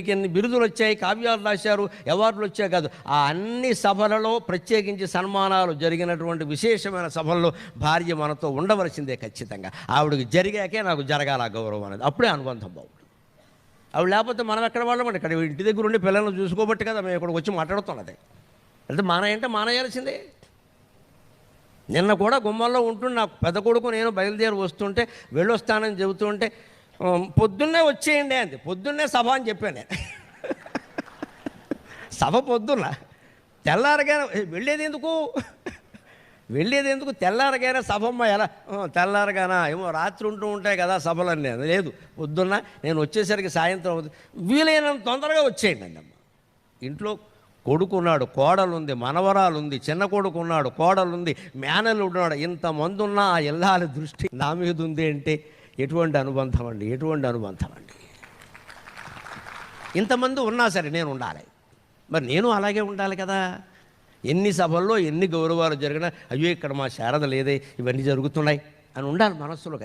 ఎన్ని బిరుదులు వచ్చాయి కావ్యాలు రాశారు అవార్డులు వచ్చాయి కాదు. ఆ అన్ని సభలలో ప్రత్యేకించి సన్మానాలు జరిగినటువంటి విశేషమైన సభల్లో భార్య మనతో ఉండవలసిందే ఖచ్చితంగా. ఆవిడకి జరిగాకే నాకు జరగాల గౌరవం అనేది. అప్పుడే అనుబంధం బాగుంటుంది. ఆవిడ లేకపోతే మనం ఎక్కడ వాళ్ళమండి ఇక్కడ ఇంటి దగ్గర ఉండి పిల్లలను చూసుకోబట్టి కదా మేము ఇక్కడికి వచ్చి మాట్లాడుతున్నది. అంటే మానేయంటే మానేయాల్సిందే. నిన్న కూడా గుమ్మంలో ఉంటుండే నాకు పెద్ద కొడుకు నేను బయలుదేరి వస్తుంటే వెళ్ళొస్తానని చెబుతుంటే పొద్దున్నే వచ్చేయండి అంది. పొద్దున్నే సభ అని చెప్పాను నేను. సభ పొద్దున్న. తెల్లారగానే వెళ్ళేది ఎందుకు? వెళ్ళేది ఎందుకు? తెల్లారగానే సభమ్మ ఎలా? తెల్లారగానా? ఏమో రాత్రి ఉంటూ ఉంటాయి కదా సభలని నేను లేదు. పొద్దున్న నేను వచ్చేసరికి సాయంత్రం అవుతుంది. వీలైనంత తొందరగా వచ్చేయండి అమ్మ. ఇంట్లో కొడుకున్నాడు కోడలుంది మనవరాలుంది చిన్న కొడుకు ఉన్నాడు కోడలుంది మేనలు ఉన్నాడు ఇంతమంది ఉన్నా ఆ ఇల్లాల దృష్టి నా మీద ఉంది అంటే ఎటువంటి అనుబంధం అండి? ఎటువంటి అనుబంధం అండి? ఇంతమంది ఉన్నా సరే నేను ఉండాలి. మరి నేను అలాగే ఉండాలి కదా? ఎన్ని సభల్లో ఎన్ని గౌరవాలు జరిగినా అయ్యో ఇక్కడ మా శారద లేదే ఇవన్నీ జరుగుతున్నాయి అని ఉండాలి మనస్సులో